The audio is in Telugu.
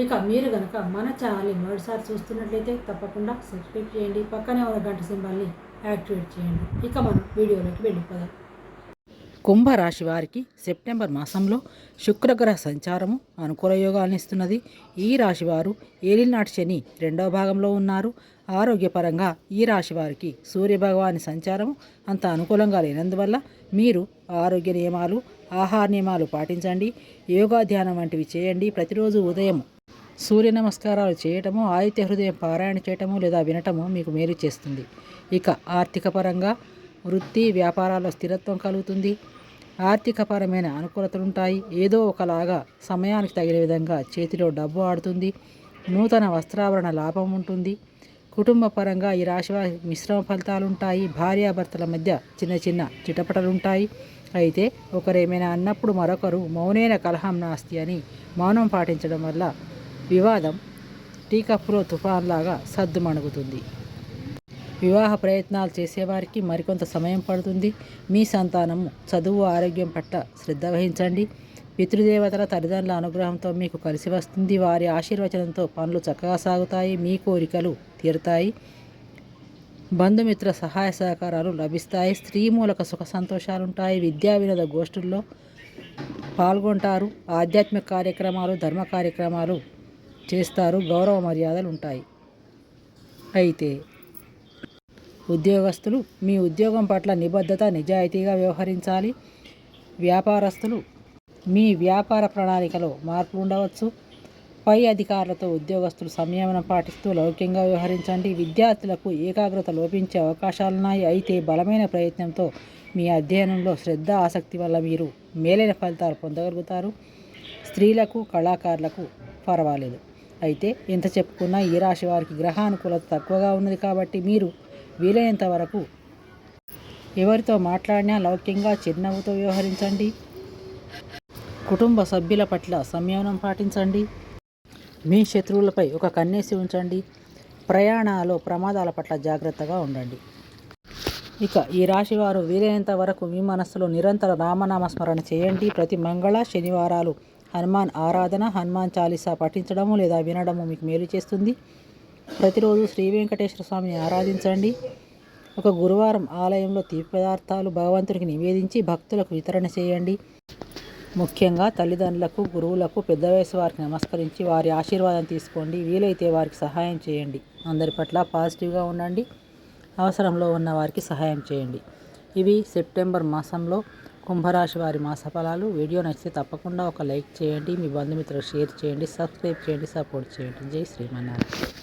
ఇక మీరు కనుక మన ఛానల్ని మొదటిసారి చూస్తున్నట్లయితే తప్పకుండా సబ్స్క్రైబ్ చేయండి. పక్కనే ఉన్న గంట సింబల్ని యాక్టివేట్ చేయండి. ఇక మనం వీడియోలోకి వెళ్ళిపోదాం. కుంభరాశి వారికి సెప్టెంబర్ మాసంలో శుక్రగ్రహ సంచారము అనుకూల యోగాలను ఇస్తున్నది. ఈ రాశివారు ఏలినాటి శని రెండవ భాగంలో ఉన్నారు. ఆరోగ్యపరంగా ఈ రాశి వారికి సూర్యభగవాని సంచారము అంత అనుకూలంగా లేనందువల్ల మీరు ఆరోగ్య నియమాలు ఆహార నియమాలు పాటించండి. యోగా ధ్యానం వంటివి చేయండి. ప్రతిరోజు ఉదయం సూర్య నమస్కారాలు చేయటము ఆదిత్య హృదయం పారాయణ చేయటము లేదా వినటము మీకు మేలు చేస్తుంది. ఇక ఆర్థిక పరంగా వృత్తి వ్యాపారాల్లో స్థిరత్వం కలుగుతుంది. ఆర్థికపరమైన అనుకూలతలు ఉంటాయి. ఏదో ఒకలాగా సమయానికి తగిన విధంగా చేతిలో డబ్బు ఆడుతుంది. నూతన వస్త్రాభరణ లాభం ఉంటుంది. కుటుంబ పరంగా ఈ రాశి వారి మిశ్రమ ఫలితాలు ఉంటాయి. భార్యాభర్తల మధ్య చిన్న చిన్న చిటపటలుంటాయి అయితే ఒకరేమైనా అన్నప్పుడు మరొకరు మౌనైన కలహం నాస్తి అని మౌనం పాటించడం వల్ల వివాదం టీకప్పులో తుఫాన్లాగా సద్దుమణుగుతుంది వివాహ ప్రయత్నాలు చేసేవారికి మరికొంత సమయం పడుతుంది. మీ సంతానము చదువు ఆరోగ్యం పట్ల శ్రద్ధ వహించండి. పితృదేవతల తల్లిదండ్రుల అనుగ్రహంతో మీకు కలిసి వస్తుంది. వారి ఆశీర్వచనంతో పనులు చక్కగా సాగుతాయి. మీ కోరికలు తీరుతాయి. బంధుమిత్ర సహాయ సహకారాలు లభిస్తాయి. స్త్రీ మూలక సుఖ సంతోషాలు ఉంటాయి విద్యా వినోద గోష్ఠుల్లో పాల్గొంటారు. ఆధ్యాత్మిక కార్యక్రమాలు ధర్మ కార్యక్రమాలు చేస్తారు గౌరవ మర్యాదలు ఉంటాయి. అయితే ఉద్యోగస్తులు మీ ఉద్యోగం పట్ల నిబద్ధత నిజాయితీగా వ్యవహరించాలి. వ్యాపారస్తులు మీ వ్యాపార ప్రణాళికలో మార్పులు ఉండవచ్చు. పై అధికారులతో ఉద్యోగస్తులు సంయమనం పాటిస్తూ లౌక్యంగా వ్యవహరించండి. విద్యార్థులకు ఏకాగ్రత లోపించే అవకాశాలున్నాయి. అయితే బలమైన ప్రయత్నంతో మీ అధ్యయనంలో శ్రద్ధ ఆసక్తి వల్ల మీరు మేలైన ఫలితాలు పొందగలుగుతారు. స్త్రీలకు కళాకారులకు పర్వాలేదు. అయితే ఎంత చెప్పుకున్నా ఈ రాశి వారికి గ్రహానుకూలత తక్కువగా ఉన్నది కాబట్టి మీరు వీలైనంత వరకు ఎవరితో మాట్లాడినా లౌక్యంగా చిరునవ్వుతో వ్యవహరించండి. కుటుంబ సభ్యుల పట్ల సంయమనం పాటించండి. మీ శత్రువులపై ఒక కన్నేసి ఉంచండి. ప్రయాణాలు ప్రమాదాల పట్ల జాగ్రత్తగా ఉండండి. ఇక ఈ రాశి వారు వీలైనంత వరకు మీ మనస్సులో నిరంతర రామనామస్మరణ చేయండి. ప్రతి మంగళ శనివారాలు హనుమాన్ ఆరాధన హనుమాన్ చాలీసా పఠించడము లేదా వినడము మీకు మేలు చేస్తుంది. ప్రతిరోజు శ్రీ వెంకటేశ్వర స్వామిని ఆరాధించండి. ఒక గురువారం ఆలయంలో తీపి పదార్థాలు భగవంతునికి నివేదించి భక్తులకు వితరణ చేయండి. ముఖ్యంగా తల్లిదండ్రులకు గురువులకు పెద్ద వయసు వారికి నమస్కరించి వారి ఆశీర్వాదం తీసుకోండి. వీలైతే వారికి సహాయం చేయండి. అందరి పట్ల పాజిటివ్గా ఉండండి. అవసరంలో ఉన్న వారికి సహాయం చేయండి. ఇవి సెప్టెంబర్ మాసంలో కుంభరాశి వారి మాస ఫలాలు వీడియో నచ్చితే తప్పకుండా ఒక లైక్ చేయండి. మీ బంధుమిత్రులకు షేర్ చేయండి. సబ్స్క్రైబ్ చేయండి. సపోర్ట్ చేయండి. జై శ్రీమన్నారాయణ.